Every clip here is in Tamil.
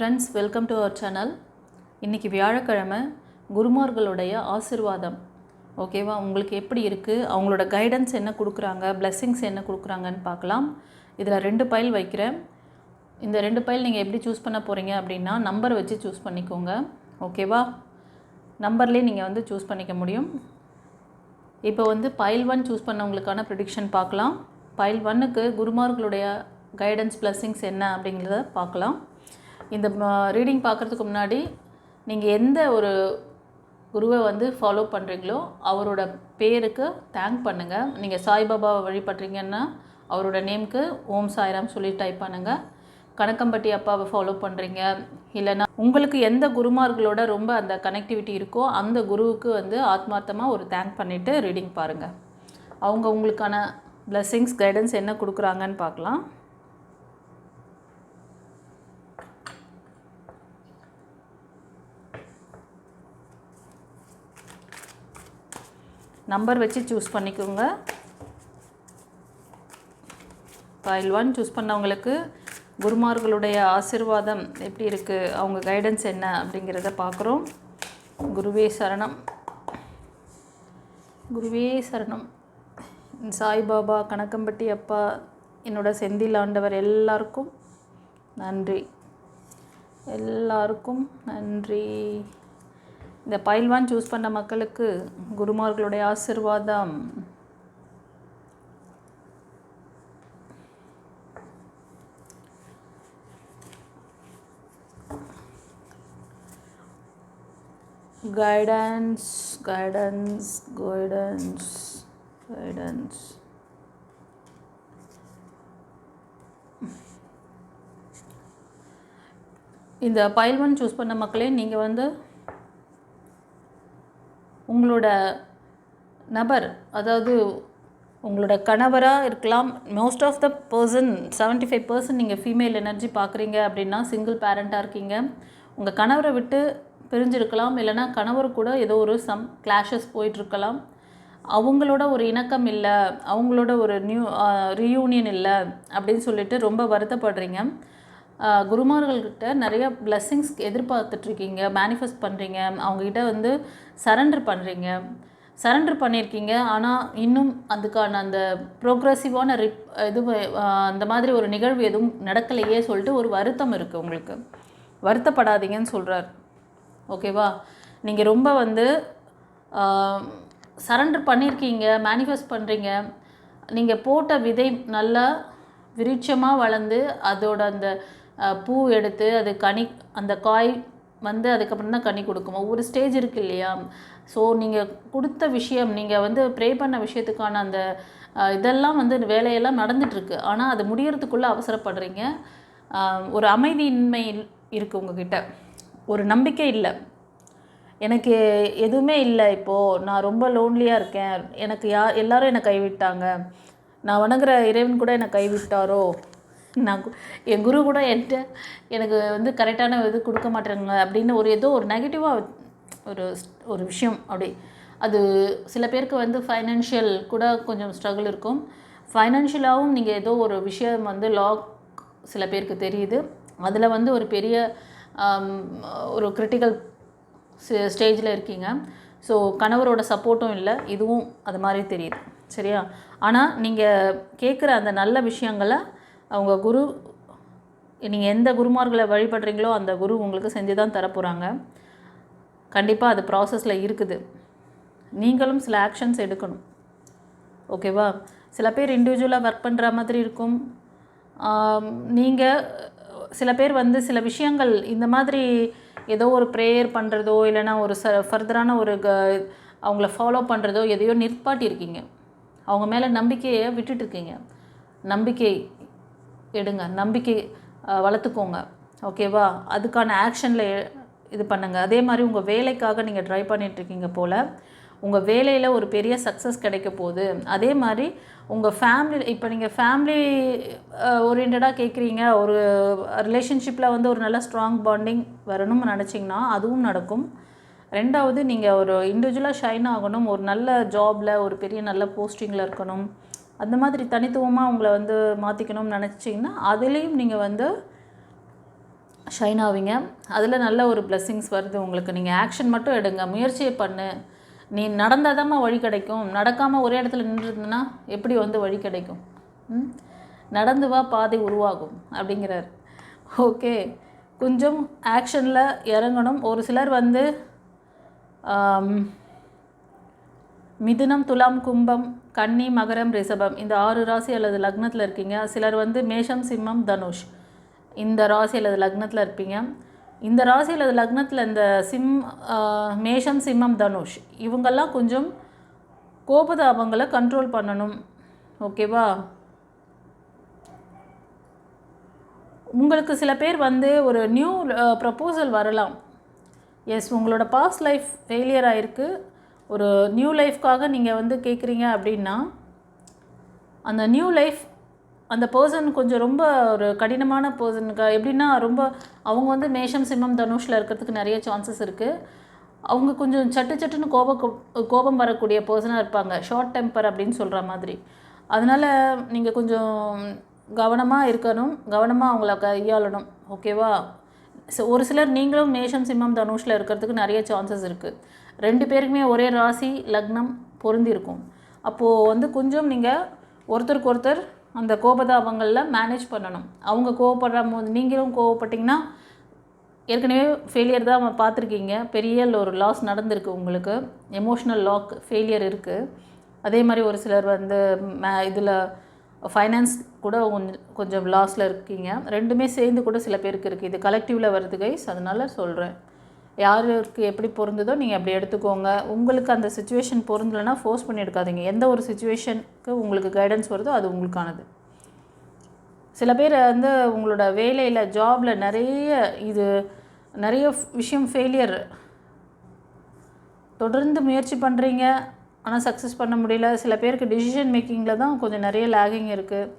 Friends welcome to our channel இன்றைக்கி வியாழக்கிழமை குருமார்களுடைய ஆசிர்வாதம். ஓகேவா உங்களுக்கு எப்படி இருக்குது அவங்களோட கைடன்ஸ் என்ன கொடுக்குறாங்க? பிளெஸ்ஸிங்ஸ் என்ன கொடுக்குறாங்கன்னு பார்க்கலாம். இதில் ரெண்டு பைல் வைக்கிறேன். இந்த ரெண்டு பைல் நீங்கள் எப்படி சூஸ் பண்ண போகிறீங்க அப்படின்னா நம்பர் வச்சு சூஸ் பண்ணிக்கோங்க. ஓகேவா நம்பர்லேயே நீங்கள் வந்து சூஸ் பண்ணிக்க முடியும். இப்போ வந்து பைல் ஒன் சூஸ் பண்ணவங்களுக்கான ப்ரிடிக்ஷன் பார்க்கலாம். பைல் ஒன்னுக்கு குருமார்களுடைய கைடன்ஸ் பிளஸ்ஸிங்ஸ் என்ன அப்படிங்கிறத பார்க்கலாம். இந்த ரீடிங் பார்க்குறதுக்கு முன்னாடி நீங்கள் எந்த ஒரு குருவை வந்து ஃபாலோ பண்ணுறீங்களோ அவரோட பேருக்கு தேங்க் பண்ணுங்கள் நீங்கள் சாய்பாபாவை வழிபடுறீங்கன்னா அவரோட நேம்க்கு ஓம் சாய்ராம் சொல்லி டைப் பண்ணுங்கள் கணக்கம்பட்டி அப்பாவை ஃபாலோ பண்ணுறீங்க இல்லைன்னா உங்களுக்கு எந்த குருமார்களோட ரொம்ப அந்த கனெக்டிவிட்டி இருக்கோ அந்த குருவுக்கு வந்து ஆத்மார்த்தமாக ஒரு தேங்க் பண்ணிவிட்டு ரீடிங் பாருங்கள் அவங்க உங்களுக்கான blessings கைடன்ஸ் என்ன கொடுக்குறாங்கன்னு பார்க்கலாம். நம்பர் வச்சு சூஸ் பண்ணிக்கோங்க. ஃபைல் ஒன் சூஸ் பண்ணவங்களுக்கு குருமார்களுடைய ஆசிர்வாதம் எப்படி இருக்குது அவங்க கைடன்ஸ் என்ன அப்படிங்கிறத பார்க்குறோம். குருவே சரணம். குருவே சரணம். சாய்பாபா கணக்கம்பட்டி அப்பா என்னோட செந்தில் ஆண்டவர் எல்லாருக்கும் நன்றி. எல்லாருக்கும் நன்றி. இந்த பயில்வான் சூஸ் பண்ண மக்களுக்கு குருமார்களுடைய ஆசிர்வாதம். Guidance guidance guidance guidance. இந்த பயில்வன் ஒன் சூஸ் பண்ண மக்களே நீங்கள் வந்து உங்களோட நபர் அதாவது உங்களோட கணவராக இருக்கலாம். Most of the person seventy five percent நீங்கள் ஃபீமேல் எனர்ஜி பார்க்குறீங்க அப்படின்னா சிங்கிள் பேரண்ட்டாக இருக்கீங்க. உங்கள் கணவரை விட்டு பிரிஞ்சிருக்கலாம். இல்லைன்னா கணவர் கூட ஏதோ ஒரு சம் கிளாஷஸ் போயிட்டுருக்கலாம். அவங்களோட ஒரு இணக்கம் இல்லை அவங்களோட ஒரு நியூ ரீயூனியன் இல்லை அப்படின்னு சொல்லிட்டு ரொம்ப வருத்தப்படுறீங்க. குருமார்கள்கிட்ட நிறைய பிளெஸ்ஸிங்ஸ் எதிர்பார்த்துட்ருக்கீங்க மேனிஃபெஸ்ட் பண்ணுறீங்க அவங்கக்கிட்ட வந்து சரண்டர் பண்ணுறீங்க சரண்டர் பண்ணியிருக்கீங்க ஆனால் இன்னும் அதுக்கான அந்த ப்ரோக்ரஸிவான ரிப் இது அந்த மாதிரி ஒரு நிகழ்வு எதுவும் நடக்கலையே சொல்லிட்டு ஒரு வருத்தம் இருக்குது உங்களுக்கு. வருத்தப்படாதீங்கன்னு சொல்கிறார் ஓகேவா? நீங்கள் ரொம்ப வந்து சரண்டர் பண்ணியிருக்கீங்க மேனிஃபெஸ்ட் பண்ணுறீங்க நீங்கள் போட்ட விதை நல்லா விருட்சமாக வளர்ந்து அதோட அந்த பூ எடுத்து அது கனி அந்த காய் வந்து அதுக்கப்புறம் தான் கனி கொடுக்கும்? ஒவ்வொரு ஸ்டேஜ் இருக்கு இல்லையா? ஸோ நீங்கள் கொடுத்த விஷயம் நீங்கள் வந்து ப்ரே பண்ண விஷயத்துக்கான அந்த இதெல்லாம் வந்து வேலையெல்லாம் நடந்துட்டுருக்கு. ஆனால் அது முடியறதுக்குள்ளே அவசரப்படுறீங்க. ஒரு அமைதியின்மை இருக்குது உங்ககிட்ட. ஒரு நம்பிக்கை இல்லை. எனக்கு எதுவுமே இல்லை இப்போது நான் ரொம்ப லோன்லியாக இருக்கேன். எனக்கு யா எல்லாரும் என்னை கைவிட்டாங்க. நான் வணங்குற இறைவன் கூட என்னை கைவிட்டாரோ? நான் என் குரு கூட என்கிட்ட எனக்கு வந்து கரெக்டான இது கொடுக்க மாட்டேறாங்க அப்படின்னு ஒரு ஏதோ ஒரு நெகட்டிவாக ஒரு ஒரு விஷயம் அப்படி. அது சில பேருக்கு வந்து ஃபைனான்ஷியல் கூட கொஞ்சம் ஸ்ட்ரகிள் இருக்கும். ஃபைனான்ஷியலாகவும் நீங்கள் ஏதோ ஒரு விஷயம் வந்து லாக் சில பேருக்கு தெரியுது. அதில் வந்து ஒரு பெரிய ஒரு கிரிட்டிக்கல் ஸ்டேஜில் இருக்கீங்க. ஸோ கணவரோட சப்போர்ட்டும் இல்லை. இதுவும் அது மாதிரி தெரியுது. சரியா? ஆனால் நீங்கள் கேட்குற அந்த நல்ல விஷயங்களை அவங்க குரு நீங்கள் எந்த குருமார்களை வழிபடுறீங்களோ அந்த குரு உங்களுக்கு செஞ்சு தான் தரப்போகிறாங்க கண்டிப்பாக அது ப்ராசஸில் இருக்குது. நீங்களும் சில ஆக்ஷன்ஸ் எடுக்கணும். ஓகேவா சில பேர் இண்டிவிஜுவலாக ஒர்க் பண்ணுற மாதிரி இருக்கும். நீங்கள் சில பேர் வந்து சில விஷயங்கள் இந்த மாதிரி ஏதோ ஒரு ப்ரேயர் பண்ணுறதோ இல்லைன்னா ஒரு ச ஃபர்தரான ஒரு க அவங்கள ஃபாலோ பண்ணுறதோ எதையோ நிற்பாட்டியிருக்கீங்க அவங்க மேலே நம்பிக்கையை விட்டுட்டுருக்கீங்க. நம்பிக்கை எடுங்க நம்பிக்கை வளர்த்துக்கோங்க. ஓகேவா அதுக்கான ஆக்ஷனில் இது பண்ணுங்கள் அதே மாதிரி உங்கள் வேலைக்காக நீங்கள் ட்ரை பண்ணிகிட்ருக்கீங்க போல் உங்கள் வேலையில் ஒரு பெரிய சக்ஸஸ் கிடைக்க போகுது. அதே மாதிரி உங்கள் ஃபேமிலி இப்போ நீங்கள் ஃபேமிலி ஓரியன்டாக கேட்குறீங்க ஒரு ரிலேஷன்ஷிப்பில் வந்து ஒரு நல்ல ஸ்ட்ராங் பாண்டிங் வரணும்னு நினச்சிங்கன்னா அதுவும் நடக்கும். ரெண்டாவது நீங்கள் ஒரு இண்டிவிஜுவலாக ஷைன் ஆகணும் ஒரு நல்ல ஜாபில் ஒரு பெரிய நல்ல போஸ்டிங்கில் இருக்கணும். அந்த மாதிரி தனித்துவமாக உங்களை வந்து மாற்றிக்கணும்னு நினச்சிங்கன்னா அதுலேயும் நீங்கள் வந்து ஷைன் ஆவீங்க. அதில் நல்ல ஒரு blessings வருது உங்களுக்கு. நீங்கள் ஆக்ஷன் மட்டும் எடுங்க. முயற்சியை பண்ணு. நீ நடந்தாதாம்மா வழி கிடைக்கும். நடக்காமல் ஒரே இடத்துல நின்றுருந்தனா எப்படி வந்து வழி கிடைக்கும்? நடந்து வா பாதை உருவாகும் அப்படிங்கிறார். ஓகே. கொஞ்சம் ஆக்ஷனில் இறங்கணும். ஒரு சிலர் வந்து மிதுனம் துலாம் கும்பம் கன்னி மகரம் ரிஷபம். இந்த ஆறு ராசி அல்லது லக்னத்தில் இருக்கீங்க. சிலர் வந்து மேஷம் சிம்மம் தனுஷ். இந்த ராசி அல்லது லக்னத்தில் இருப்பீங்க. இந்த ராசி அல்லது லக்னத்தில் இந்த சிம் மேஷம் சிம்மம் தனுஷ். இவங்கெல்லாம் கொஞ்சம் கோபதாபங்களை கண்ட்ரோல் பண்ணணும். ஓகேவா உங்களுக்கு சில பேர் வந்து ஒரு நியூ ப்ரப்போசல் வரலாம். எஸ் உங்களோட பாஸ்ட் லைஃப் ஃபெயிலியர் ஆகிருக்கு ஒரு நியூ லைஃப்காக நீங்கள் வந்து கேட்குறீங்க அப்படின்னா அந்த நியூ லைஃப் அந்த பர்சன் கொஞ்சம் ரொம்ப ஒரு கடினமான பர்சனுக்கு எப்படின்னா ரொம்ப அவங்க வந்து மேஷம் சிம்மம் தனுஷில் இருக்கிறதுக்கு நிறைய சான்சஸ் இருக்குது அவங்க கொஞ்சம் சட்டு சட்டுன்னு கோப கோபம் வரக்கூடிய பர்சனாக இருப்பாங்க. ஷார்ட் டெம்பர் அப்படின்னு சொல்கிற மாதிரி. அதனால் நீங்கள் கொஞ்சம் கவனமாக இருக்கணும். கவனமாக அவங்கள கையாளணும். ஓகேவா ஒரு சிலர் நீங்களும் மேஷம் சிம்மம் தனுஷில் இருக்கிறதுக்கு நிறைய சான்சஸ் இருக்குது ரெண்டு பேருக்குமே ஒரே ராசி லக்னம் பொருந்திருக்கும். அப்போது வந்து கொஞ்சம் நீங்கள் ஒருத்தருக்கு ஒருத்தர் அந்த கோபதாபங்களில் மேனேஜ் பண்ணணும். அவங்க கோவப்படுற போது நீங்களும் கோவப்பட்டிங்கன்னா ஏற்கனவே ஃபெயிலியர் தான் பார்த்துருக்கீங்க. பெரிய ஒரு லாஸ் நடந்திருக்கு உங்களுக்கு. எமோஷ்னல் லாக் ஃபெயிலியர் இருக்குது அதே மாதிரி ஒரு சிலர் வந்து மே இதில் ஃபைனான்ஸ் கூட கொஞ்சம் கொஞ்சம் லாஸில் இருக்கீங்க. ரெண்டுமே சேர்ந்து கூட சில பேருக்கு இருக்குது இது கலெக்டிவில் வருது கைஸ் அதனால் சொல்கிறேன் யாருக்கு எப்படி பொருந்ததோ நீங்கள் அப்படி எடுத்துக்கோங்க. உங்களுக்கு அந்த சுச்சுவேஷன் பொருந்தலைன்னா ஃபோர்ஸ் பண்ணி எடுக்காதீங்க. எந்த ஒரு சுச்சுவேஷனுக்கு உங்களுக்கு கைடன்ஸ் வருதோ அது உங்களுக்கானது. சில பேர் வந்து உங்களோட வேலையில் ஜாபில் நிறைய இது நிறைய விஷயம் ஃபெயிலியர் தொடர்ந்து முயற்சி பண்ணுறீங்க ஆனால் சக்ஸஸ் பண்ண முடியல. சில பேருக்கு டிசிஷன் மேக்கிங்கில் தான் கொஞ்சம் நிறைய லேகிங் இருக்குது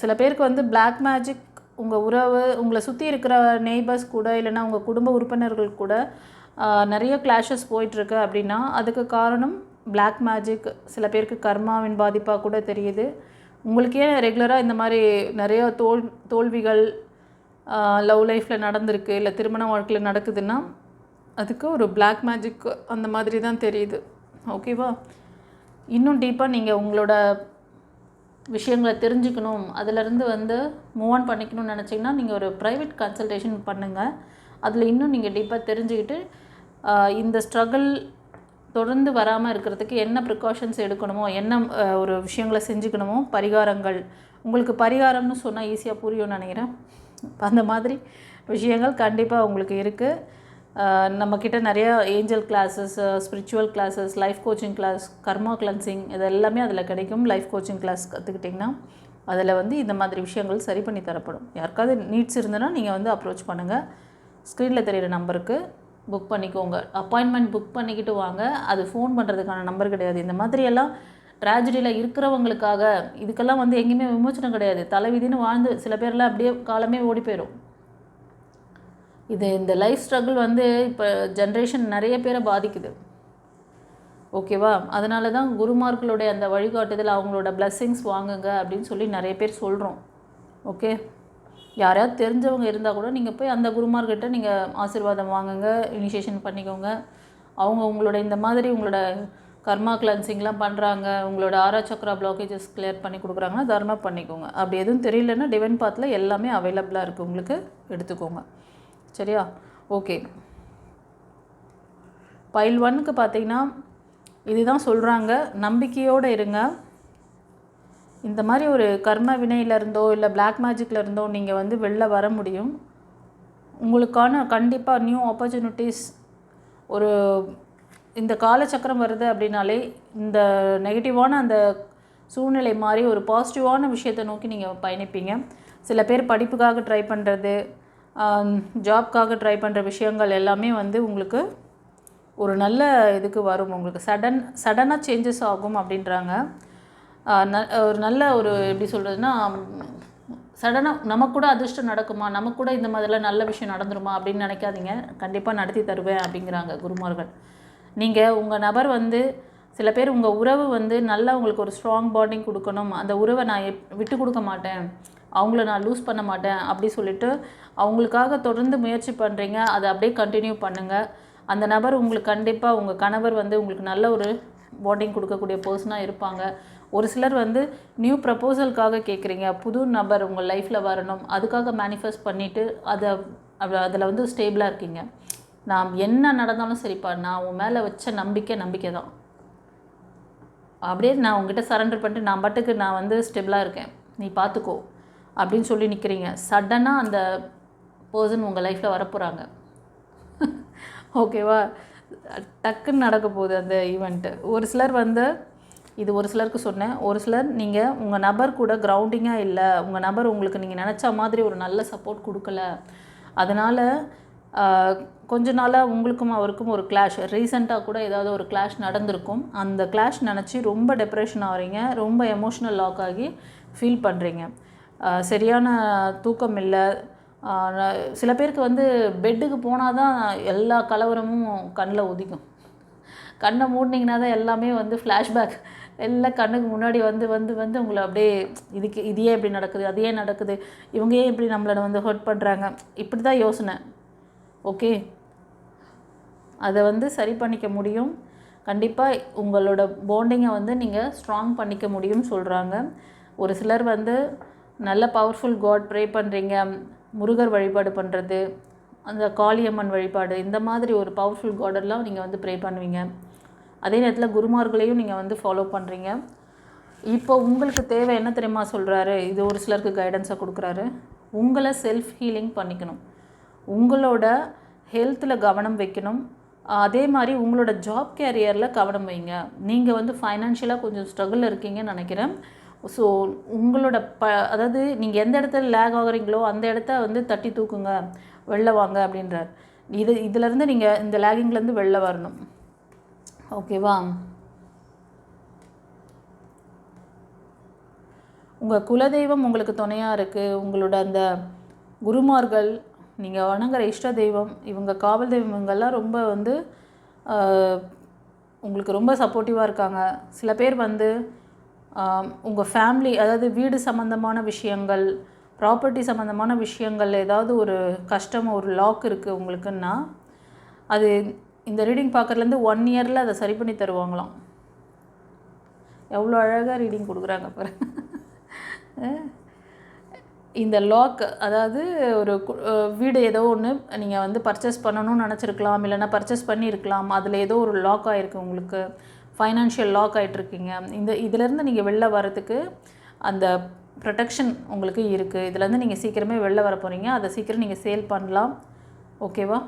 சில பேருக்கு வந்து பிளாக் மேஜிக் உங்கள் உறவு உங்களை சுற்றி இருக்கிற நெய்பர்ஸ் கூட இல்லைன்னா உங்கள் குடும்ப உறுப்பினர்கள் கூட நிறைய கிளாஷஸ் போயிட்டுருக்கு அப்படின்னா அதுக்கு காரணம் பிளாக் மேஜிக் சில பேருக்கு கர்மாவின் பாதிப்பாக கூட தெரியுது. உங்களுக்கே ரெகுலராக இந்த மாதிரி நிறைய தோல் தோல்விகள் லவ் லைஃப்பில் நடந்திருக்கு இல்லை திருமண வாழ்க்கையில் நடக்குதுன்னா அதுக்கு ஒரு பிளாக் மேஜிக் அந்த மாதிரி தான் தெரியுது. ஓகேவா இன்னும் டீப்பாக நீங்கள் உங்களோட விஷயங்களை தெரிஞ்சுக்கணும். அதிலேருந்து வந்து மூவ் ஆன் பண்ணிக்கணும்னு நினச்சிங்கன்னா நீங்கள் ஒரு ப்ரைவேட் கன்சல்டேஷன் பண்ணுங்கள் அதில் இன்னும் நீங்கள் டீப்பாக தெரிஞ்சுக்கிட்டு இந்த ஸ்ட்ரகிள் தொடர்ந்து வராமல் இருக்கிறதுக்கு என்ன ப்ரிகாஷன்ஸ் எடுக்கணுமோ என்ன ஒரு விஷயங்களை செஞ்சுக்கணுமோ பரிகாரங்கள். உங்களுக்கு பரிகாரம்னு சொன்னால் ஈஸியாக புரியும்னு நினைக்கிறேன். அந்த மாதிரி விஷயங்கள் கண்டிப்பாக உங்களுக்கு இருக்குது நம்மக்கிட்ட நிறைய angel classes spiritual classes life coaching class karma cleansing இது எல்லாமே அதில் கிடைக்கும். லைஃப் கோச்சிங் கிளாஸ் கற்றுக்கிட்டிங்கன்னா அதில் வந்து இந்த மாதிரி விஷயங்கள் சரி பண்ணி தரப்படும். யாருக்காவது நீட்ஸ் இருந்ததுன்னா நீங்கள் வந்து அப்ரோச் பண்ணுங்கள் ஸ்க்ரீனில் தெரிகிற நம்பருக்கு புக் பண்ணிக்கோங்க. அப்பாயின்மெண்ட் புக் பண்ணிக்கிட்டு வாங்க. அது ஃபோன் பண்ணுறதுக்கான நம்பர் கிடையாது. இந்த மாதிரியெல்லாம் ட்ராஜடியில் இருக்கிறவங்களுக்காக இதுக்கெல்லாம் வந்து எங்கேயுமே விமோச்சனம் கிடையாது. தலைவிதின்னு வாழ்ந்து சில பேர்லாம் அப்படியே காலமே ஓடி போயிடும். இது இந்த லைஃப் ஸ்ட்ரகிள் வந்து இப்போ ஜென்ரேஷன் நிறைய பேரை பாதிக்குது. ஓகேவா அதனால தான் குருமார்களுடைய அந்த வழிகாட்டுதல் அவங்களோட blessings வாங்குங்க அப்படின்னு சொல்லி நிறைய பேர் சொல்கிறோம் ஓகே யாரையாவது தெரிஞ்சவங்க இருந்தால் கூட நீங்கள் போய் அந்த குருமார்கிட்ட நீங்கள் ஆசீர்வாதம் வாங்குங்க இனிஷியேஷன் பண்ணிக்கோங்க. அவங்க உங்களோட இந்த மாதிரி உங்களோட கர்மா கிளன்சிங்லாம் பண்ணுறாங்க உங்களோட ஆரா சக்ரா பிளாக்கேஜஸ் கிளியர் பண்ணி கொடுக்குறாங்கன்னா தர்மம் பண்ணிக்கோங்க. அப்படி எதுவும் தெரியலன்னா டிவைன் பாத்தில் எல்லாமே அவைலபிளாக இருக்குது உங்களுக்கு எடுத்துக்கோங்க. சரியா? ஓகே பைல் ஒன்னுக்கு பார்த்தீங்கன்னா இதுதான் சொல்கிறாங்க நம்பிக்கையோடு இருங்க. இந்த மாதிரி ஒரு கர்ம வினையில இருந்தோ இல்லை பிளாக் மேஜிக்கில் இருந்தோ நீங்கள் வந்து வெளில வர முடியும். உங்களுக்கான கண்டிப்பாக நியூ ஆப்பர்ச்சுனிட்டிஸ் ஒரு இந்த காலச்சக்கரம் வருது அப்படின்னாலே இந்த நெகட்டிவான அந்த சூழ்நிலை மாதிரி ஒரு பாசிட்டிவான விஷயத்தை நோக்கி நீங்கள் பயணிப்பீங்க. சில பேர் படிப்புக்காக ட்ரை பண்ணுறது ஜாப்க்காக ட்ரை பண்ணுற விஷயங்கள் எல்லாமே வந்து உங்களுக்கு ஒரு நல்ல இதுக்கு வரும். உங்களுக்கு சடன் சடனாக சேஞ்சஸ் ஆகும் அப்படின்றாங்க. ந ஒரு நல்ல ஒரு எப்படி சொல்கிறதுனா சடனாக நமக்கு கூட அதிர்ஷ்டம் நடக்குமா? நமக்கு கூட இந்த மாதிரிலாம் நல்ல விஷயம் நடந்துருமா அப்படின்னு நினைக்காதீங்க. கண்டிப்பாக நடத்தி தருவேன் அப்படிங்கிறாங்க குருமார்கள். நீங்கள் உங்கள் நபர் வந்து சில பேர் உங்கள் உறவு வந்து நல்லா உங்களுக்கு ஒரு ஸ்ட்ராங் பாண்டிங் கொடுக்கணும். அந்த உறவை நான் எப் விட்டு கொடுக்க மாட்டேன். அவங்கள நான் லூஸ் பண்ண மாட்டேன் அப்படி சொல்லிட்டு அவங்களுக்காக தொடர்ந்து முயற்சி பண்ணுறீங்க அதை அப்படியே கண்டினியூ பண்ணுங்கள் அந்த நபர் உங்களுக்கு கண்டிப்பாக உங்கள் கணவர் வந்து உங்களுக்கு நல்ல ஒரு பாண்டிங் கொடுக்கக்கூடிய பர்சனாக இருப்பாங்க. ஒரு சிலர் வந்து நியூ ப்ரப்போசலுக்காக கேட்குறீங்க புது நபர் உங்கள் லைஃப்பில் வரணும். அதுக்காக மேனிஃபெஸ்ட் பண்ணிவிட்டு அதை அதில் வந்து ஸ்டேபிளாக இருக்கீங்க. நான் என்ன நடந்தாலும் சரிப்பா நான் உன் மேலே வச்ச நம்பிக்கை நம்பிக்கை தான். அப்படியே நான் உங்ககிட்ட சரண்டர் பண்ணிட்டு நான் பாட்டுக்கு நான் வந்து ஸ்டெபிளாக இருக்கேன். நீ பார்த்துக்கோ அப்படின்னு சொல்லி நிற்கிறீங்க சடனாக அந்த பர்சன் உங்கள் லைஃப்பில் வரப்போகிறாங்க ஓகேவா டக்குன்னு நடக்க போகுது அந்த ஈவெண்ட்டு ஒரு சிலர் வந்து இது ஒரு சிலருக்கு சொன்னேன். ஒரு சிலர் நீங்கள் உங்கள் நபர் கூட கிரவுண்டிங்காக இல்லை. உங்கள் நபர் உங்களுக்கு நீங்கள் நினச்ச மாதிரி ஒரு நல்ல சப்போர்ட் கொடுக்கல. அதனால் கொஞ்ச நாளாக உங்களுக்கும் அவருக்கும் ஒரு கிளாஷ் ரீசெண்டாக கூட ஏதாவது ஒரு கிளாஷ் நடந்திருக்கும். அந்த கிளாஷ் நினச்சி ரொம்ப டெப்ரெஷன் ஆகிறீங்க ரொம்ப எமோஷ்னல் லாக் ஆகி ஃபீல் பண்ணுறீங்க சரியான தூக்கம் இல்லை. சில பேருக்கு வந்து பெட்டுக்கு போனால் தான் எல்லா கலவரமும் கண்ணில் உதிக்கும். கண்ணை மூடினீங்கன்னா தான் எல்லாமே வந்து ஃப்ளாஷ்பேக் எல்லாம் கண்ணுக்கு முன்னாடி வந்து வந்து வந்து உங்களை அப்படியே இதுக்கு இது ஏன் இப்படி நடக்குது அது ஏன் நடக்குது இவங்க ஏன் இப்படி நம்மளை வந்து ஹர்ட் பண்ணுறாங்க இப்படி தான் யோசனை. ஓகே? அதை வந்து சரி பண்ணிக்க முடியும். கண்டிப்பாக உங்களோட பாண்டிங்கை வந்து நீங்கள் ஸ்ட்ராங் பண்ணிக்க முடியும்னு சொல்கிறாங்க ஒரு சிலர் வந்து நல்ல பவர்ஃபுல் காட் ப்ரே பண்ணுறீங்க முருகர் வழிபாடு பண்ணுறது அந்த காளியம்மன் வழிபாடு இந்த மாதிரி ஒரு பவர்ஃபுல் காடெல்லாம் நீங்கள் வந்து ப்ரே பண்ணுவீங்க. அதே நேரத்தில் குருமார்களையும் நீங்கள் வந்து ஃபாலோ பண்ணுறீங்க இப்போ உங்களுக்கு தேவை என்ன தெரியுமா சொல்கிறாரு இது ஒரு சிலருக்கு கைடன்ஸை கொடுக்குறாரு. உங்களை செல்ஃப் ஹீலிங் பண்ணிக்கணும். உங்களோட ஹெல்த்தில் கவனம் வைக்கணும். அதே மாதிரி உங்களோட ஜாப் கேரியரில் கவனம் வைங்க. நீங்கள் வந்து ஃபைனான்ஷியலாக கொஞ்சம் ஸ்ட்ரகிள் இருக்கீங்கன்னு நினைக்கிறேன். ஸோ உங்களோட ப அதாவது நீங்கள் எந்த இடத்துல லேக் ஆகுறீங்களோ அந்த இடத்த வந்து தட்டி தூக்குங்க. வெளில வாங்க அப்படின்றார். இது இதிலேருந்து நீங்கள் இந்த லேகிங்லேருந்து வெளில வரணும். ஓகேவா உங்கள் குலதெய்வம் உங்களுக்கு துணையாக இருக்குது உங்களோட அந்த குருமார்கள் நீங்கள் வணங்குற இஷ்ட தெய்வம் இவங்க காவல் தெய்வம் இவங்கெல்லாம் ரொம்ப வந்து உங்களுக்கு ரொம்ப சப்போர்ட்டிவாக இருக்காங்க. சில பேர் வந்து உங்கள் ஃபேமிலி அதாவது வீடு சம்மந்தமான விஷயங்கள் ப்ராப்பர்ட்டி சம்மந்தமான விஷயங்கள் ஏதாவது ஒரு கஷ்டம் ஒரு லாக் இருக்குது உங்களுக்குன்னா அது இந்த ரீடிங் பார்க்குறதுலேருந்து ஒன் இயரில் அதை சரி பண்ணி தருவாங்களாம். எவ்வளோ அழகாக ரீடிங் கொடுக்குறாங்க பாரு. இந்த லாக் அதாவது ஒரு வீடு ஏதோ ஒன்று நீங்கள் வந்து பர்ச்சேஸ் பண்ணணும்னு நினச்சிருக்கலாம் இல்லைன்னா பர்ச்சேஸ் பண்ணியிருக்கலாம் அதில் ஏதோ ஒரு லாக் ஆகிருக்கு உங்களுக்கு. ஃபைனான்ஷியல் லாக் ஆகிட்ருக்கீங்க இந்த இதிலேருந்து நீங்கள் வெளில வரத்துக்கு அந்த ப்ரொடெக்ஷன் உங்களுக்கு இருக்குது இதுலேருந்து நீங்கள் சீக்கிரமே வெளில வர போகிறீங்க அதை சீக்கிரம் நீங்கள் சேல் பண்ணலாம். ஓகேவா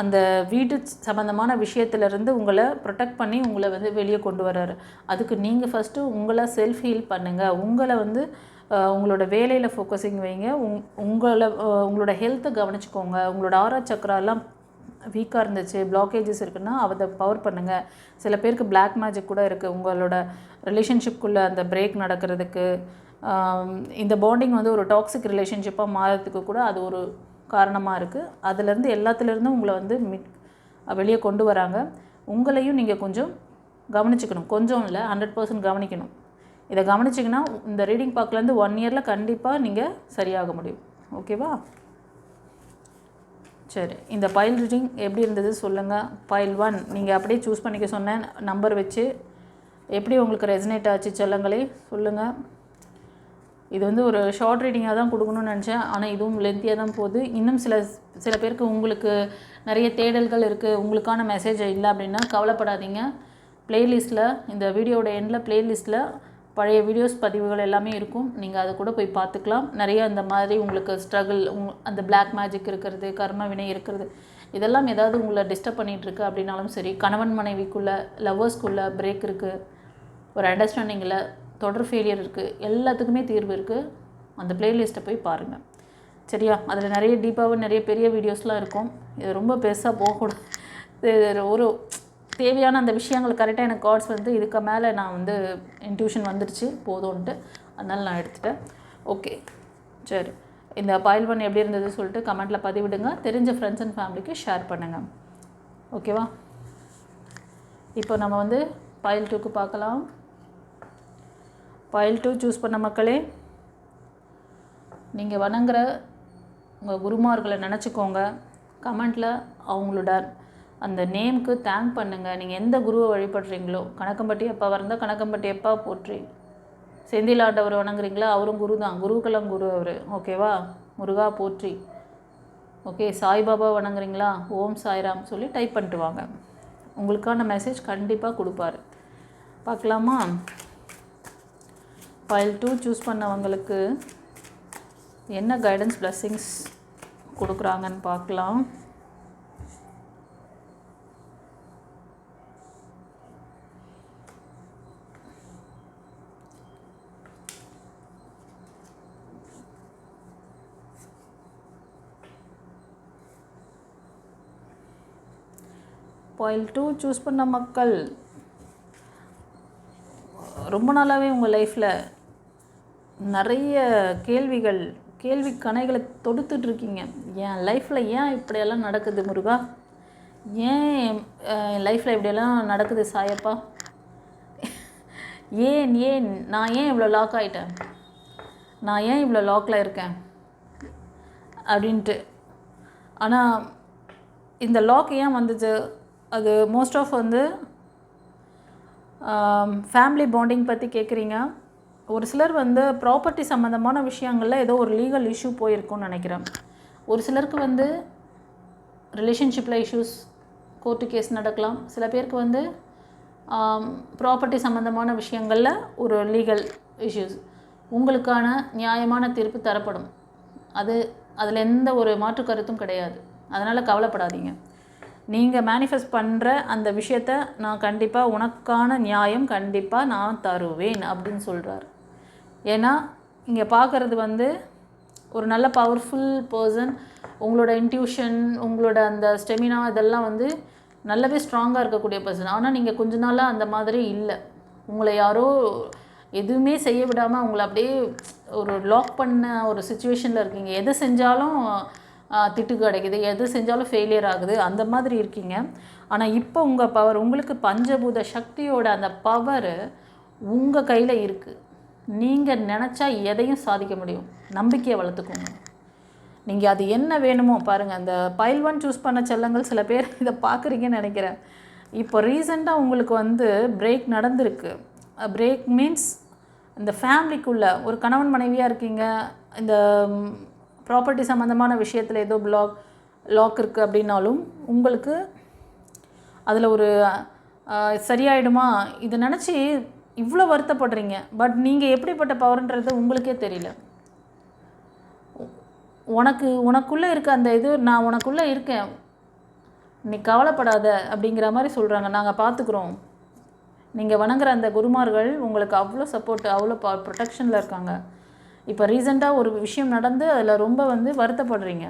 அந்த வீடு சம்மந்தமான விஷயத்துலேருந்து உங்களை ப்ரொடெக்ட் பண்ணி உங்களை வந்து வெளியே கொண்டு வர்றாரு. அதுக்கு நீங்கள் ஃபஸ்ட்டு உங்களை செல்ஃப் ஹீல் பண்ணுங்கள் உங்களை வந்து உங்களோட வேலையில் ஃபோக்கஸிங் வைங்க. உங் உங்களை உங்களோட ஹெல்த்தை கவனிச்சுக்கோங்க. உங்களோட ஆரா சக்கராலாம் வீக்காக இருந்துச்சு பிளாக்கேஜஸ் இருக்குன்னா அதை பவர் பண்ணுங்கள் சில பேருக்கு பிளாக் மேஜிக் கூட இருக்குது உங்களோட ரிலேஷன்ஷிப்குள்ளே அந்த பிரேக் நடக்கிறதுக்கு இந்த பாண்டிங் வந்து ஒரு டாக்ஸிக் ரிலேஷன்ஷிப்பாக மாறதுக்கு கூட அது ஒரு காரணமாக இருக்குது அதுலேருந்து எல்லாத்துலேருந்தும் உங்களை வந்து மிட் வெளியே கொண்டு வராங்க. உங்களையும் நீங்கள் கொஞ்சம் கவனிச்சுக்கணும். கொஞ்சம் இல்லை ஹண்ட்ரட் பர்சன்ட் கவனிக்கணும். இதை கவனிச்சிங்கன்னா இந்த ரீடிங் பார்க்கலேருந்து ஒன் இயரில் கண்டிப்பாக நீங்கள் சரியாக முடியும். ஓகேவா சரி இந்த பைல் ரீடிங் எப்படி இருந்தது சொல்லுங்கள் பைல் ஒன் நீங்கள் அப்படியே சூஸ் பண்ணிக்க சொன்னேன் நம்பர் வச்சு எப்படி உங்களுக்கு ரெசனேட் ஆச்சு செல்லங்களே சொல்லுங்கள் இது வந்து ஒரு ஷார்ட் ரீடிங்காக தான் கொடுக்கணும்னு நினச்சேன். ஆனால் இதுவும் லென்த்தியாக தான் போகுது. இன்னும் சில சில பேருக்கு உங்களுக்கு நிறைய தேடல்கள் இருக்குது உங்களுக்கான மெசேஜ் இல்லை அப்படின்னா கவலைப்படாதீங்க. ப்ளேலிஸ்ட்டில் இந்த வீடியோட எண்டில் ப்ளேலிஸ்ட்டில் பழைய வீடியோஸ் பதிவுகள் எல்லாமே இருக்கும். நீங்கள் அதை கூட போய் பார்த்துக்கலாம். நிறைய அந்த மாதிரி உங்களுக்கு ஸ்ட்ரகிள் உங் அந்த பிளாக் மேஜிக் இருக்கிறது கர்ம வினை இருக்கிறது இதெல்லாம் ஏதாவது உங்களை டிஸ்டர்ப் பண்ணிகிட்ருக்கு அப்படின்னாலும் சரி கணவன் மனைவிக்குள்ளே லவ்வர்ஸ்க்குள்ளே பிரேக் இருக்குது ஒரு அண்டர்ஸ்டாண்டிங்கில் தொடர் ஃபெயிலியர் இருக்குது எல்லாத்துக்குமே தீர்வு இருக்குது அந்த ப்ளேலிஸ்ட்டை போய் பாருங்கள் சரியா? அதில் நிறைய டீப்பாகவும் நிறைய பெரிய வீடியோஸ்லாம் இருக்கும். இது ரொம்ப பெருசாக போகக்கூடாது. ஒரு தேவையான அந்த விஷயங்கள் கரெக்டாக எனக்கு கார்ட்ஸ் வந்து இதுக்கு மேலே நான் வந்து இன்ட்யூஷன் வந்துடுச்சு போதும்ன்ட்டு. அதனால் நான் எடுத்துட்டேன். ஓகே சரி. இந்த பாயில் பண்ணி எப்படி இருந்தது சொல்லிட்டு கமெண்ட்டில் பதிவிடுங்க. தெரிஞ்ச ஃப்ரெண்ட்ஸ் அண்ட் ஃபேமிலிக்கு ஷேர் பண்ணுங்கள் ஓகேவா இப்போ நம்ம வந்து பாயில் டூக்கு பார்க்கலாம். பாயில் டூ சூஸ் பண்ண மக்களே நீங்கள் வணங்குற உங்கள் குருமார்களை நினச்சிக்கோங்க. கமெண்ட்டில் அவங்களோட அந்த நேம்க்கு தேங்க் பண்ணுங்கள் நீங்கள் எந்த குருவை வழிபடுறீங்களோ கணக்கம்பட்டி அப்பா இருந்தால் கணக்கம்பட்டி அப்பா போற்றி. செந்திலாண்டவர் வணங்குறீங்களா? அவரும் குரு தான் குருக்கெல்லாம் குரு அவர். ஓகேவா முருகா போற்றி. ஓகே சாய்பாபா வணங்குறீங்களா? ஓம் சாய்ராம் சொல்லி டைப் பண்ணிட்டு வாங்க. உங்களுக்கான மெசேஜ் கண்டிப்பாக கொடுப்பாரு. பார்க்கலாமா? ஃபைல் டூ சூஸ் பண்ணவங்களுக்கு என்ன கைடன்ஸ் பிளஸ்ஸிங்ஸ் கொடுக்குறாங்கன்னு பார்க்கலாம். பாயில் டூ சூஸ் பண்ண மக்கள். ரொம்ப நாளாகவே உங்கள் லைஃப்பில் நிறைய கேள்விகள் கேள்வி கணைகளை தொடுத்துட்ருக்கீங்க என் லைஃப்பில் ஏன் இப்படியெல்லாம் நடக்குது முருகா? ஏன் என் லைஃப்பில் இப்படியெல்லாம் நடக்குது சாயப்பா? ஏன் ஏன் நான் ஏன் இவ்வளோ லாக் ஆகிட்டேன் நான் ஏன் இவ்வளோ லாக்கில் இருக்கேன்? அப்படின்ட்டு. ஆனால் இந்த லாக் ஏன் வந்துச்சு? அது மோஸ்ட் ஆஃப் வந்து um, ஃபேமிலி பாண்டிங் பற்றி கேட்குறீங்க ஒரு சிலர் வந்து ப்ராப்பர்ட்டி சம்மந்தமான விஷயங்களில் ஏதோ ஒரு லீகல் இஷ்யூ போயிருக்கும்னு நினைக்கிறேன். ஒரு சிலருக்கு வந்து ரிலேஷன்ஷிப்பில் இஷ்யூஸ் கோர்ட்டு கேஸ் நடக்கலாம். சில பேருக்கு வந்து um, ப்ராப்பர்ட்டி சம்மந்தமான விஷயங்களில் ஒரு லீகல் இஷ்யூஸ் உங்களுக்கான நியாயமான தீர்ப்பு தரப்படும். அது அதில் எந்த ஒரு மாற்று கருத்தும் கிடையாது. அதனால் கவலைப்படாதீங்க. நீங்கள் மேனிஃபெஸ்ட் பண்ணுற அந்த விஷயத்த நான் கண்டிப்பாக உனக்கான நியாயம் கண்டிப்பாக நான் தருவேன் அப்படின்னு சொல்கிறார் ஏன்னா இங்கே பார்க்குறது வந்து ஒரு நல்ல பவர்ஃபுல் பர்சன் உங்களோட இன்ட்யூஷன் உங்களோட அந்த ஸ்டெமினா இதெல்லாம் வந்து நல்லாவே ஸ்ட்ராங்காக இருக்கக்கூடிய பர்சன் ஆனால் நீங்கள் கொஞ்ச நாளாக அந்த மாதிரி இல்லை. உங்களை யாரோ எதுவுமே செய்ய விடாமல் உங்களை அப்படியே ஒரு லாக் பண்ண ஒரு சுச்சுவேஷனில் இருக்கீங்க. எது செஞ்சாலும் திட்டு கிடைக்குது எது செஞ்சாலும் ஃபெயிலியர் ஆகுது. அந்த மாதிரி இருக்கீங்க. ஆனால் இப்போ உங்கள் பவர் உங்களுக்கு பஞ்சபூத சக்தியோட அந்த பவர் உங்கள் கையில் இருக்குது நீங்கள் நினச்சா எதையும் சாதிக்க முடியும். நம்பிக்கையை வளர்த்துக்கோங்க. நீங்கள் அது என்ன வேணுமோ பாருங்கள் அந்த பைல் ஒன் சூஸ் பண்ண செல்லங்கள் சில பேர் இதை பார்க்குறீங்கன்னு நினைக்கிறேன். இப்போ ரீசெண்டாக உங்களுக்கு வந்து பிரேக் நடந்திருக்கு. பிரேக் மீன்ஸ் இந்த ஃபேமிலிக்குள்ளே ஒரு கணவன் மனைவியாக இருக்கீங்க. இந்த ப்ராப்பர்ட்டி சம்மந்தமான விஷயத்தில் ஏதோ பிளாக் லாக் இருக்குது அப்படின்னாலும் உங்களுக்கு அதில் ஒரு சரியாயிடுமா? இதை நினச்சி இவ்வளோ வருத்தப்படுறீங்க. பட் நீங்கள் எப்படிப்பட்ட பவர்ன்றது உங்களுக்கே தெரியல. உனக்கு உனக்குள்ளே இருக்க அந்த இது நான் உனக்குள்ளே இருக்கேன். நீ கவலைப்படாத அப்படிங்கிற மாதிரி சொல்கிறாங்க நாங்கள் பார்த்துக்குறோம் நீங்கள் வணங்குற அந்த குருமார்கள் உங்களுக்கு அவ்வளோ சப்போர்ட் அவ்வளோ ப ப்ரொடெக்ஷனில் இருக்காங்க. இப்போ ரீசெண்டாக ஒரு விஷயம் நடந்து அதில் ரொம்ப வந்து வருத்தப்படுறீங்க.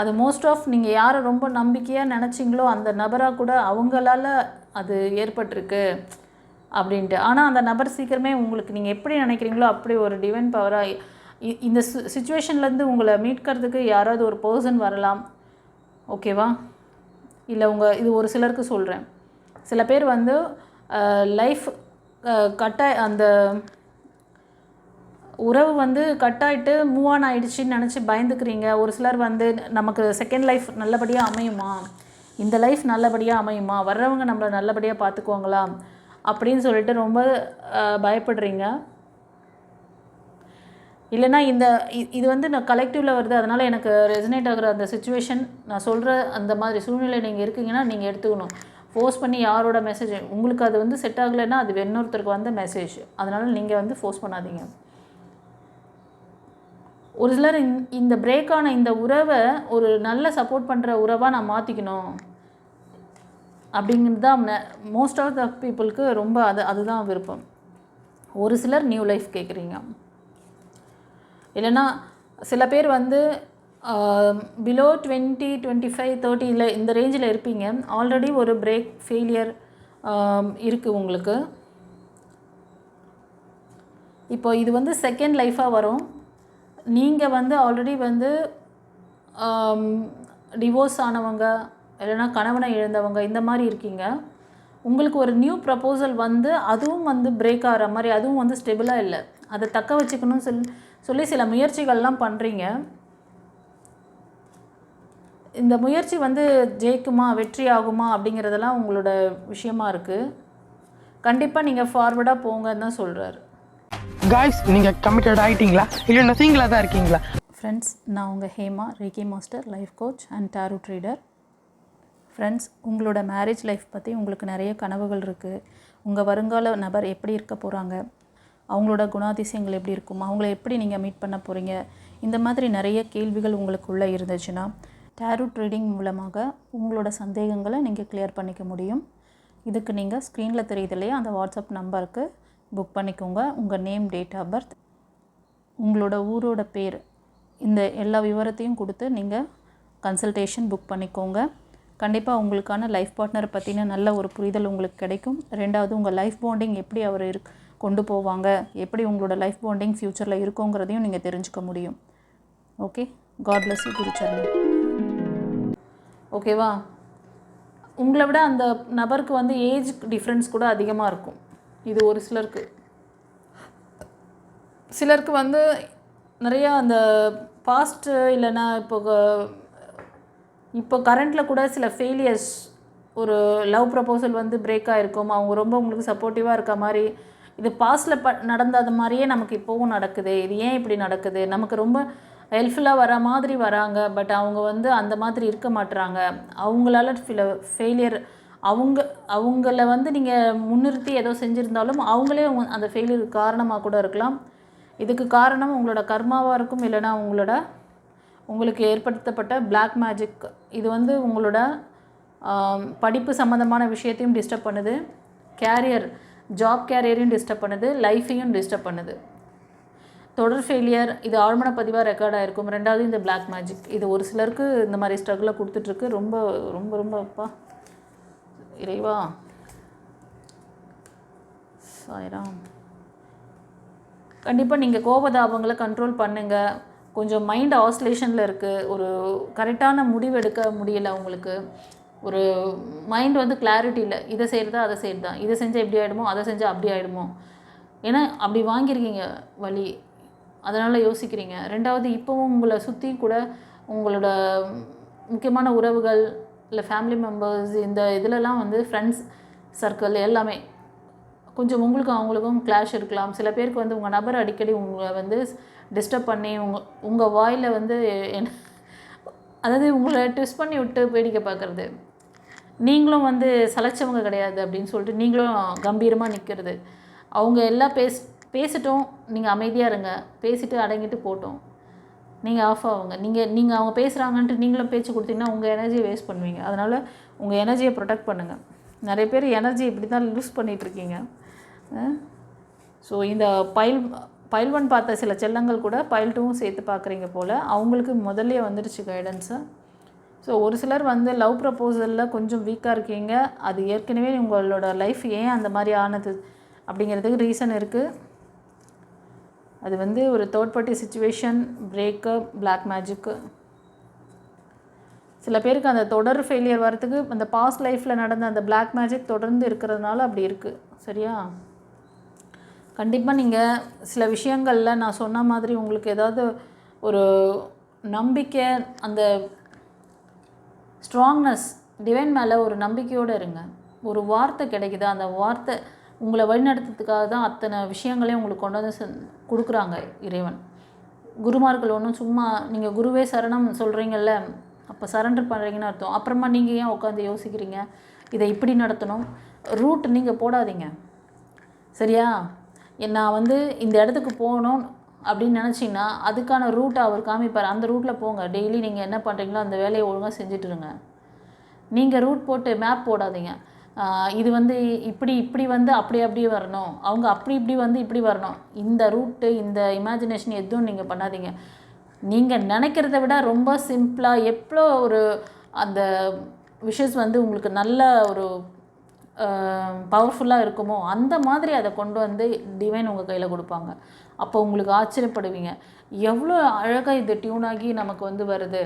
அது மோஸ்ட் ஆஃப் நீங்கள் யாரை ரொம்ப நம்பிக்கையாக நினச்சிங்களோ அந்த நபராக கூட அவங்களால அது ஏற்பட்டிருக்கு அப்படின்ட்டு. ஆனால் அந்த நபர் சீக்கிரமே உங்களுக்கு நீங்கள் எப்படி நினைக்கிறீங்களோ அப்படி ஒரு டிவைன் பவராக இந்த சுச்சுவேஷன்லேருந்து உங்களை மீட்கிறதுக்கு யாராவது ஒரு பர்சன் வரலாம். ஓகேவா இல்லை உங்கள் இது ஒரு சிலருக்கு சொல்கிறேன் சில பேர் வந்து லைஃப் கட்டாய அந்த உறவு வந்து கட்டாயிட்டு மூவ் ஆன் ஆகிடுச்சின்னு நினச்சி பயந்துக்கிறீங்க. ஒரு சிலர் வந்து நமக்கு செகண்ட் லைஃப் நல்லபடியாக அமையுமா? இந்த லைஃப் நல்லபடியாக அமையுமா? வர்றவங்க நம்மளை நல்லபடியாக பார்த்துக்குவாங்களா அப்படின்னு சொல்லிட்டு ரொம்ப பயப்படுறீங்க. இல்லைன்னா இந்த இது வந்து நான் கலெக்டிவில் வருது. அதனால் எனக்கு ரெசனேட் ஆகுற அந்த சுச்சுவேஷன் நான் சொல்கிற அந்த மாதிரி சூழ்நிலை நீங்கள் இருக்கீங்கன்னா நீங்கள் எடுத்துக்கணும். ஃபோர்ஸ் பண்ணி யாரோட மெசேஜ் உங்களுக்கு அது வந்து செட் ஆகலைன்னா அது இன்னொருத்தருக்கு வந்த மெசேஜ் அதனால் நீங்கள் வந்து ஃபோர்ஸ் பண்ணாதீங்க. ஒரு சிலர் இந்த- இந்த பிரேக்கான இந்த உறவை ஒரு நல்ல சப்போர்ட் பண்ணுற உறவாக நான் மாற்றிக்கணும் அப்படிங்கிறது தான் மோஸ்ட் ஆஃப் த பீப்புளுக்கு ரொம்ப அது அதுதான் விருப்பம். ஒரு சிலர் நியூ லைஃப் கேட்குறீங்க இல்லைன்னா சில பேர் வந்து பிலோ டுவெண்ட்டி டுவெண்ட்டி ஃபைவ் தேர்ட்டியில் இந்த ரேஞ்சில் இருப்பீங்க. ஆல்ரெடி ஒரு பிரேக் ஃபெயிலியர் இருக்குது உங்களுக்கு. இப்போ இது வந்து செகண்ட் லைஃபாக வரும். நீங்கள் வந்து ஆல்ரெடி வந்து டிவோர்ஸ் ஆனவங்க இல்லைன்னா கணவனை இழந்தவங்க இந்த மாதிரி இருக்கீங்க. உங்களுக்கு ஒரு நியூ ப்ரப்போசல் வந்து அதுவும் வந்து பிரேக் ஆகிற மாதிரி அதுவும் வந்து ஸ்டெபிளாக இல்லை. அதை தக்க வச்சுக்கணும்னு சொல்லி சொல்லி சில முயற்சிகள்லாம் பண்ணுறீங்க இந்த முயற்சி வந்து ஜெயிக்குமா வெற்றி ஆகுமா அப்படிங்கிறதெல்லாம் உங்களோட விஷயமா இருக்குது கண்டிப்பாக நீங்கள் ஃபார்வர்டாக போங்கன்னு தான் சொல்கிறாரு காய்ஸ் நீங்கள் கமிட்டட் ஆகிட்டீங்களா இல்லை சிங்கிளாக தான் இருக்கீங்களா? ஃப்ரெண்ட்ஸ் நான் உங்கள் Hema reiki master life coach and tarot reader friends உங்களோட மேரேஜ் லைஃப் பற்றி உங்களுக்கு நிறைய கனவுகள் இருக்குது உங்கள் வருங்கால நபர் எப்படி இருக்க போகிறாங்க அவங்களோட குணாதிசயங்கள் எப்படி இருக்கும்? அவங்கள எப்படி நீங்கள் மீட் பண்ண போகிறீங்க இந்த மாதிரி நிறைய கேள்விகள் உங்களுக்குள்ளே இருந்துச்சுன்னா டேரூ ட்ரீடிங் மூலமாக உங்களோட சந்தேகங்களை நீங்கள் கிளியர் பண்ணிக்க முடியும். இதுக்கு நீங்கள் ஸ்க்ரீனில் தெரியுது இல்லையா? அந்த வாட்ஸ்அப் நம்பருக்கு புக் பண்ணிக்கோங்க. உங்கள் நேம் டேட் ஆஃப் பர்த் உங்களோட ஊரோட பேர் இந்த எல்லா விவரத்தையும் கொடுத்து நீங்கள் கன்சல்டேஷன் புக் பண்ணிக்கோங்க. கண்டிப்பாக உங்களுக்கான லைஃப் பார்ட்னரை பற்றின நல்ல ஒரு புரிதல் உங்களுக்கு கிடைக்கும். ரெண்டாவது உங்கள் லைஃப் பாண்டிங் எப்படி அவர் இருக் கொண்டு போவாங்க? எப்படி உங்களோட லைஃப் பாண்டிங் ஃப்யூச்சரில் இருக்குங்கிறதையும் நீங்கள் தெரிஞ்சுக்க முடியும். ஓகே காட் பிளஸ் யூ குருச்சரணம் ஓகேவா உங்களை விட அந்த நபருக்கு வந்து ஏஜ் டிஃப்ரென்ஸ் கூட அதிகமாக இருக்கும். இது ஒரு சிலருக்கு. சிலருக்கு வந்து நிறையா அந்த பாஸ்ட்டு இல்லைன்னா இப்போ இப்போ கரண்ட்டில் கூட சில ஃபெயிலியர்ஸ் ஒரு லவ் ப்ரப்போசல் வந்து பிரேக் ஆகிருக்கும் அவங்க ரொம்ப உங்களுக்கு சப்போர்ட்டிவாக இருக்க மாதிரி இது பாஸ்டில் ப நடந்தது மாதிரியே நமக்கு இப்போவும் நடக்குது. இது ஏன் இப்படி நடக்குது? நமக்கு ரொம்ப ஹெல்ப்ஃபுல்லாக வர மாதிரி வராங்க. பட் அவங்க வந்து அந்த மாதிரி இருக்க மாட்டுறாங்க அவங்களால ஃபில ஃபெயிலியர் அவங்க அவங்கள வந்து நீங்கள் முன்னிறுத்தி ஏதோ செஞ்சுருந்தாலும் அவங்களே அந்த ஃபெயிலியர் காரணமாக கூட இருக்கலாம். இதுக்கு காரணம் உங்களோட கர்மாவாக இருக்கும் இல்லைன்னா உங்களோட உங்களுக்கு ஏற்படுத்தப்பட்ட பிளாக் மேஜிக் இது வந்து உங்களோட படிப்பு சம்மந்தமான விஷயத்தையும் டிஸ்டர்ப் பண்ணுது. கேரியர் ஜாப் கேரியரையும் டிஸ்டர்ப் பண்ணுது. லைஃப்பையும் டிஸ்டர்ப் பண்ணுது. தொடர் ஃபெயிலியர் இது ஆழ்மன பதிவாக ரெக்கார்ட் ஆகிருக்கும் ரெண்டாவது இந்த பிளாக் மேஜிக் இது ஒரு சிலருக்கு இந்த மாதிரி ஸ்ட்ரகிளை கொடுத்துட்ருக்கு ரொம்ப ரொம்ப ரொம்ப அப்பா. இறைவா சாய்ராம் கண்டிப்பாக நீங்கள் கோபதாபங்களை கண்ட்ரோல் பண்ணுங்கள் கொஞ்சம் மைண்ட் ஆஸ்லேஷனில் இருக்குது ஒரு கரெக்டான முடிவு எடுக்க முடியல உங்களுக்கு. ஒரு மைண்ட் வந்து கிளாரிட்டி இல்லை இதை செய்கிறதா அதை செய்கிறதா இதை செஞ்சால் இப்படி ஆகிடுமோ அதை செஞ்சால் அப்படி ஆகிடுமோ ஏன்னா அப்படி வாங்கியிருக்கீங்க வழி அதனால் யோசிக்கிறீங்க. ரெண்டாவது இப்போவும் உங்களை சுற்றி கூட உங்களோட முக்கியமான உறவுகள் இல்லை ஃபேமிலி மெம்பர்ஸ் இந்த இதிலலாம் வந்து ஃப்ரெண்ட்ஸ் சர்க்கிள் எல்லாமே கொஞ்சம் உங்களுக்கும் அவங்களுக்கும் கிளாஷ் இருக்கலாம். சில பேருக்கு வந்து உங்கள் நபர் அடிக்கடி உங்களை வந்து டிஸ்டர்ப் பண்ணி உங்கள் உங்கள் வாயில் வந்து என் அதாவது உங்களை ட்விஸ்ட் பண்ணி விட்டு வேடிக்கை பார்க்குறது. நீங்களும் வந்து சலைச்சவங்க கிடையாது அப்படின்னு சொல்லிட்டு நீங்களும் கம்பீரமாக நிற்கிறது அவங்க எல்லாம் பேஸ் பேசட்டும். நீங்கள் அமைதியாக இருங்க. பேசிட்டு அடங்கிட்டு போட்டோம் நீங்கள் ஆஃப் ஆகுங்க. நீங்கள் நீங்கள் அவங்க பேசுகிறாங்கன்ட்டு நீங்களும் பேச்சு கொடுத்தீங்கன்னா உங்கள் எனர்ஜியை வேஸ்ட் பண்ணுவீங்க. அதனால் உங்கள் எனர்ஜியை ப்ரொடெக்ட் பண்ணுங்கள் நிறைய பேர் எனர்ஜி இப்படி தான் லூஸ் பண்ணிகிட்ருக்கீங்க ஸோ இந்த பயில் பயில் ஒன் பார்த்த சில செல்லங்கள் கூட பயில் டூவும் சேர்த்து பார்க்குறீங்க போல் அவங்களுக்கு முதல்ல வந்துடுச்சு கைடன்ஸு ஸோ ஒரு சிலர் வந்து லவ் ப்ரப்போசலில் கொஞ்சம் வீக்காக இருக்கீங்க. அது ஏற்கனவே உங்களோட லைஃப் ஏன் அந்த மாதிரி ஆனது அப்படிங்கிறதுக்கு ரீசன் இருக்குது அது வந்து ஒரு third party situation breakup black magic சில பேருக்கு அந்த தொடர் ஃபெயிலியர் வரத்துக்கு அந்த பாஸ்ட் லைஃப்பில் நடந்த அந்த பிளாக் மேஜிக் தொடர்ந்து இருக்கிறதுனால அப்படி இருக்குது சரியா? கண்டிப்பாக நீங்கள் சில விஷயங்களில் நான் சொன்ன மாதிரி உங்களுக்கு ஏதாவது ஒரு நம்பிக்கை அந்த ஸ்ட்ராங்னஸ் டிவைன் மேலே ஒரு நம்பிக்கையோடு இருங்க. ஒரு வார்த்தை கிடைக்குது? அந்த வார்த்தை உங்களை வழிநடத்துறதுக்காக தான் அத்தனை விஷயங்களையும் உங்களுக்கு கொண்டு வந்து கொடுக்குறாங்க இறைவன். குருமார்கள் ஒன்றும் சும்மா நீங்கள் குருவே சரணம் சொல்கிறீங்கல்ல அப்போ சரண்டர் பண்ணுறீங்கன்னு அர்த்தம். அப்புறமா நீங்கள் ஏன் உட்காந்து யோசிக்கிறீங்க? இதை இப்படி நடத்தணும். ரூட் நீங்கள் போடாதீங்க. சரியா? நான் வந்து இந்த இடத்துக்கு போகணும் அப்படின்னு நினச்சிங்கன்னா அதுக்கான ரூட்டை அவர் காமிப்பார். அந்த ரூட்டில் போங்க. டெய்லி நீங்கள் என்ன பண்ணுறீங்களோ அந்த வேலையை ஒழுங்காக செஞ்சுட்டுருங்க நீங்கள் ரூட் போட்டு மேப் போடாதீங்க. இது வந்து இப்படி இப்படி வந்து அப்படி அப்படியே வரணும். அவங்க அப்படி இப்படி வந்து இப்படி வரணும். இந்த ரூட்டு இந்த இமேஜினேஷன் எதுவும் நீங்கள் பண்ணாதீங்க. நீங்கள் நினைக்கிறத விட ரொம்ப சிம்பிளாக எவ்வளோ ஒரு அந்த விஷஸ் வந்து உங்களுக்கு நல்ல ஒரு பவர்ஃபுல்லாக இருக்குமோ அந்த மாதிரி அதை கொண்டு வந்து டிவைன் உங்கள் கையில் கொடுப்பாங்க. அப்போ உங்களுக்கு ஆச்சரியப்படுவீங்க. எவ்வளோ அழகாக இது டியூன் ஆகி நமக்கு வந்து வருது.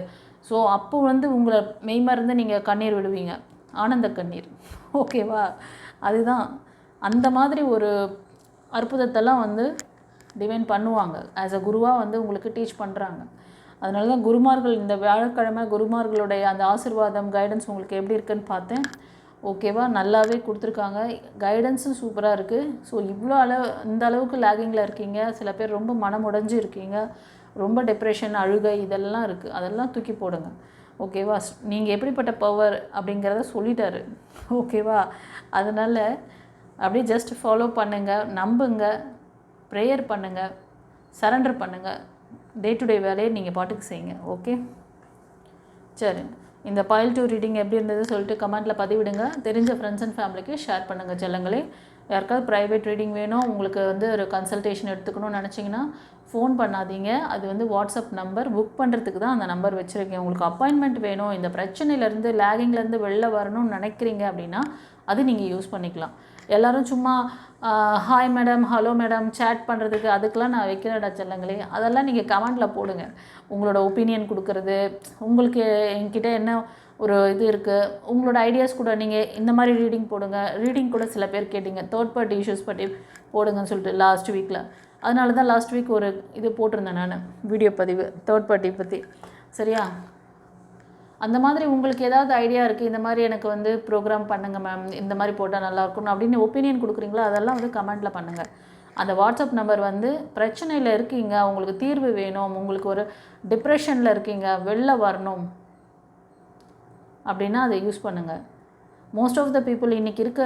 ஸோ அப்போ வந்து உங்களை மெய்மறந்து நீங்கள் கண்ணீர் விடுவீங்க. ஆனந்த கண்ணீர். ஓகேவா? அதுதான். அந்த மாதிரி ஒரு அற்புதத்தெல்லாம் வந்து டிவைன் பண்ணுவாங்க. ஆஸ் அ குருவாக வந்து உங்களுக்கு டீச் பண்ணுறாங்க அதனால தான் குருமார்கள் இந்த வியாழக்கிழமை குருமார்களுடைய அந்த ஆசிர்வாதம் கைடன்ஸ் உங்களுக்கு எப்படி இருக்குன்னு பார்த்தேன். ஓகேவா? நல்லாவே கொடுத்துருக்காங்க. கைடன்ஸும் சூப்பராக இருக்குது ஸோ இவ்வளோ அளவு இந்த அளவுக்கு லேகிங்கில் இருக்கீங்க. சில பேர் ரொம்ப மனம் இருக்கீங்க. ரொம்ப டிப்ரெஷன் அழுகை இதெல்லாம் இருக்குது அதெல்லாம் தூக்கி போடுங்க. ஓகேவா? நீங்கள் எப்படிப்பட்ட பவர் அப்படிங்கிறத சொல்லிட்டாரு. ஓகேவா? அதனால் அப்படியே ஜஸ்ட் ஃபாலோ பண்ணுங்கள் நம்புங்க ப்ரேயர் பண்ணுங்கள் சரண்டர் பண்ணுங்கள் டே டு டே வேலையை நீங்கள் பாட்டுக்கு செய்யுங்க. ஓகே சரி. இந்த பாயில் டூ ரீடிங் எப்படி இருந்தது சொல்லிட்டு கமெண்ட்டில் பதிவிடுங்க. தெரிஞ்ச ஃப்ரெண்ட்ஸ் அண்ட் ஃபேமிலிக்கு ஷேர் பண்ணுங்கள் செல்லங்களே யாருக்காவது ப்ரைவேட் ரீடிங் வேணும் உங்களுக்கு வந்து ஒரு கன்சல்டேஷன் எடுத்துக்கணும்னு நினச்சிங்கன்னா ஃபோன் பண்ணாதீங்க. அது வந்து வாட்ஸ்அப் நம்பர். புக் பண்ணுறதுக்கு தான் அந்த நம்பர் வச்சுருக்கேன். உங்களுக்கு அப்பாயின்மெண்ட் வேணும். இந்த பிரச்சனையிலேருந்து லேகிங்லேருந்து வெளில வரணும்னு நினைக்கிறீங்க அப்படின்னா அது நீங்கள் யூஸ் பண்ணிக்கலாம். எல்லோரும் சும்மா hi madam hello madam chat பண்ணுறதுக்கு அதுக்கெலாம் நான் வைக்கிறேடா செல்லங்களே. அதெல்லாம் நீங்கள் கமெண்டில் போடுங்க. உங்களோட ஒப்பீனியன் கொடுக்கறது உங்களுக்கு என்கிட்ட என்ன ஒரு இது இருக்குது உங்களோட ஐடியாஸ் கூட நீங்கள் இந்த மாதிரி ரீடிங் போடுங்க. ரீடிங் கூட சில பேர் கேட்டிங்க. தேர்ட் பார்ட்டி இஷ்யூஸ் பற்றி போடுங்கன்னு சொல்லிட்டு லாஸ்ட் வீக்கில் அதனால தான் லாஸ்ட் வீக் ஒரு இது போட்டிருந்தேன் நான் வீடியோ பதிவு தேர்ட் பார்ட்டி பற்றி சரியா? அந்த மாதிரி உங்களுக்கு ஏதாவது ஐடியா இருக்குது இந்த மாதிரி எனக்கு வந்து ப்ரோக்ராம் பண்ணுங்கள் மேம் இந்த மாதிரி போட்டால் நல்லாயிருக்கும் அப்படின்னு ஒப்பீனியன் கொடுக்குறீங்களோ அதெல்லாம் வந்து கமெண்ட்டில் பண்ணுங்கள் அந்த வாட்ஸ்அப் நம்பர் வந்து பிரச்சனையில் இருக்கீங்க உங்களுக்கு தீர்வு வேணும் உங்களுக்கு ஒரு டிப்ரெஷனில் இருக்கீங்க வெளில வரணும் அப்படின்னா அதை யூஸ் பண்ணுங்கள் மோஸ்ட் ஆஃப் த பீப்புள் இன்றைக்கி இருக்க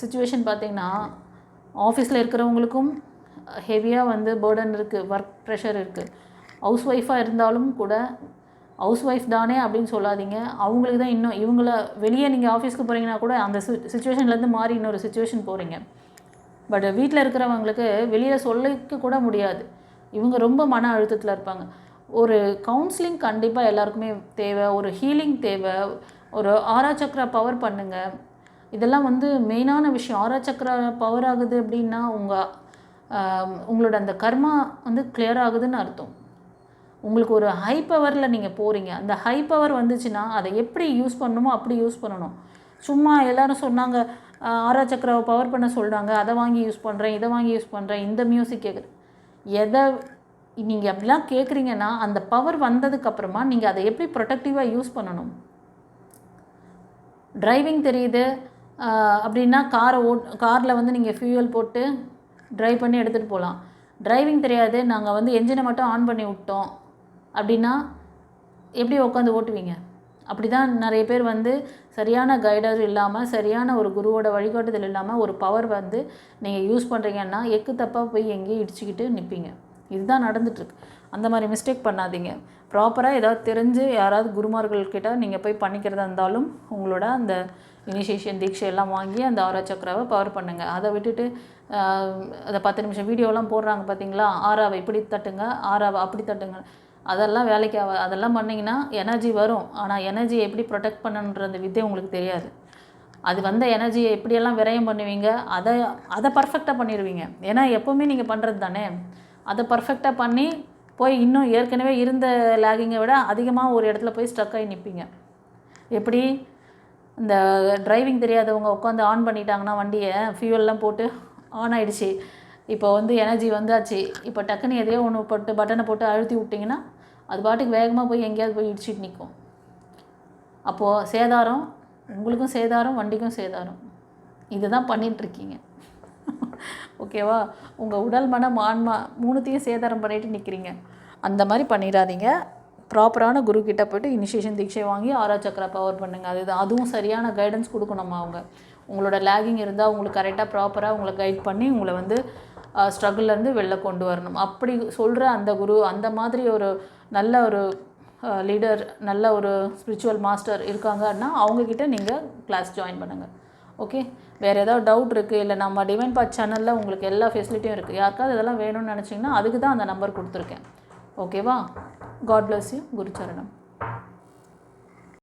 சுச்சுவேஷன் பார்த்தீங்கன்னா ஆஃபீஸில் இருக்கிறவங்களுக்கும் ஹெவியாக வந்து பேர்டன் இருக்குது ஒர்க் ப்ரெஷர் இருக்குது ஹவுஸ் ஒய்ஃபாக இருந்தாலும் கூட ஹவுஸ் ஒய்ஃப் தானே அப்படின்னு சொல்லாதீங்க. அவங்களுக்கு தான் இன்னும் இவங்கள வெளியே நீங்கள் ஆஃபீஸ்க்கு போகிறீங்கன்னா கூட அந்த சுச்சுவேஷன்லேருந்து மாறி இன்னொரு சுச்சுவேஷன் போகிறீங்க பட் வீட்டில் இருக்கிறவங்களுக்கு வெளியில் சொல்லிக்க கூட முடியாது. இவங்க ரொம்ப மன அழுத்தத்தில் இருப்பாங்க. ஒரு கவுன்சிலிங் கண்டிப்பாக எல்லாருக்குமே தேவை ஒரு ஹீலிங் தேவை ஒரு ஆரா சக்கரா பவர் பண்ணுங்கள் இதெல்லாம் வந்து மெயினான விஷயம். ஆரா சக்கரா பவர் ஆகுது அப்படின்னா உங்கள் உங்களோட அந்த கர்மா வந்து கிளியர் ஆகுதுன்னு அர்த்தம். உங்களுக்கு ஒரு ஹை பவரில் நீங்கள் போகிறீங்க அந்த ஹை பவர் வந்துச்சுன்னா அதை எப்படி யூஸ் பண்ணணுமோ அப்படி யூஸ் பண்ணணும். சும்மா எல்லோரும் சொன்னாங்க ஆறா ஆரா சக்கராவை பவர் பண்ண சொல்கிறாங்க அதை வாங்கி யூஸ் பண்ணுறேன் இதை வாங்கி யூஸ் பண்ணுறேன் இந்த மியூசிக் கேட்குது எதை நீங்கள் அப்படிலாம் கேட்குறீங்கன்னா அந்த பவர் வந்ததுக்கப்புறமா நீங்கள் அதை எப்படி ப்ரொடக்டிவாக யூஸ் பண்ணணும்? டிரைவிங் தெரியுது. அப்படின்னா காரை ஓட் காரில் வந்து நீங்கள் ஃபியூயல் போட்டு ட்ரைவ் பண்ணி எடுத்துகிட்டு போகலாம் டிரைவிங் தெரியாது. நாங்கள் வந்து என்ஜினை மட்டும் ஆன் பண்ணி விட்டோம். அப்படின்னா எப்படி உட்காந்து ஓட்டுவீங்க? அப்படி தான் நிறைய பேர் வந்து சரியான கைடர் இல்லாமல் சரியான ஒரு குருவோட வழிகாட்டுதல் இல்லாமல் ஒரு பவர் வந்து நீங்கள் யூஸ் பண்ணுறீங்கன்னா எக்கு தப்பாக போய் எங்கேயும் இடிச்சுக்கிட்டு நிற்பீங்க இதுதான் நடந்துட்டுருக்கு. அந்த மாதிரி மிஸ்டேக் பண்ணாதீங்க. ப்ராப்பராக ஏதாவது தெரிஞ்சு யாராவது குருமார்கள் கிட்ட நீங்கள் போய் பண்ணிக்கிறதா இருந்தாலும் உங்களோட அந்த இனிஷியேஷன் தீட்சை எல்லாம் வாங்கி அந்த ஆரா சக்கராவை பவர் பண்ணுங்கள் அதை விட்டுட்டு அதை பத்து நிமிஷம் வீடியோலாம் போடுறாங்க பார்த்தீங்களா ஆறாவை இப்படி தட்டுங்க ஆறாவை அப்படி தட்டுங்க. அதெல்லாம் வேலைக்கு ஆகா அதெல்லாம் பண்ணிங்கன்னா எனர்ஜி வரும். ஆனால் எனர்ஜியை எப்படி ப்ரொடெக்ட் பண்ணணுன்ற அந்த வித்தை உங்களுக்கு தெரியாது. அது வந்த எனர்ஜியை எப்படியெல்லாம் விரயம் பண்ணுவீங்க? அதை அதை பர்ஃபெக்டாக பண்ணிடுவீங்க ஏன்னா எப்போவுமே நீங்கள் பண்ணுறது தானே? அதை பர்ஃபெக்டாக பண்ணி போய் இன்னும் ஏற்கனவே இருந்த லேகிங்கை விட அதிகமாக ஒரு இடத்துல போய் ஸ்ட்ரக் ஆகி நிற்பீங்க எப்படி? இந்த டிரைவிங் தெரியாதவங்க உட்காந்து ஆன் பண்ணிட்டாங்கன்னா வண்டியை ஃபியூவல்லாம் போட்டு ஆன் ஆகிடுச்சி இப்போ வந்து எனர்ஜி வந்தாச்சு. இப்போ டக்குன்னு எதையோ ஒன்று போட்டு பட்டனை போட்டு அழுத்தி விட்டிங்கன்னா அது பாட்டுக்கு வேகமாக போய் எங்கேயாவது போய் இடிச்சிட்டு நிற்கும் அப்போது சேதாரம் உங்களுக்கும் சேதாரம் வண்டிக்கும் சேதாரம். இதுதான் பண்ணிகிட்ருக்கீங்க ஓகேவா உங்கள் உடல் மனம் ஆன்மா மூணுத்தையும் சேதாரம் பண்ணிட்டு நிற்கிறீங்க அந்த மாதிரி பண்ணிடாதீங்க. ப்ராப்பரான குரு கிட்ட போயிட்டு இனிஷியேஷன் தீட்சை வாங்கி ஆரா சக்கரா பவர் பண்ணுங்க. அதுதான். அதுவும் சரியான கைடன்ஸ் கொடுக்கணுமா அவங்க? உங்களோட லேகிங் இருந்தால் உங்களுக்கு கரெக்டாக ப்ராப்பராக உங்களை கைட் பண்ணி உங்களை வந்து ஸ்ட்ரகிள்லேருந்து வெளில கொண்டு வரணும். அப்படி சொல்கிற அந்த குரு அந்த மாதிரி ஒரு நல்ல ஒரு லீடர் நல்ல ஒரு ஸ்பிரிச்சுவல் மாஸ்டர் இருக்காங்கன்னா அவங்கக்கிட்ட நீங்கள் கிளாஸ் ஜாயின் பண்ணுங்கள் ஓகே வேறு ஏதாவது டவுட் இருக்குது இல்லை நம்ம டிவைன் பாத் சேனலில் உங்களுக்கு எல்லா ஃபெசிலிட்டியும் இருக்குது யாருக்காவது இதெல்லாம் வேணும்னு நினச்சிங்கன்னா அதுக்கு தான் அந்த நம்பர் கொடுத்துருக்கேன். ஓகேவா காட் bless யூ குருச்சரணம்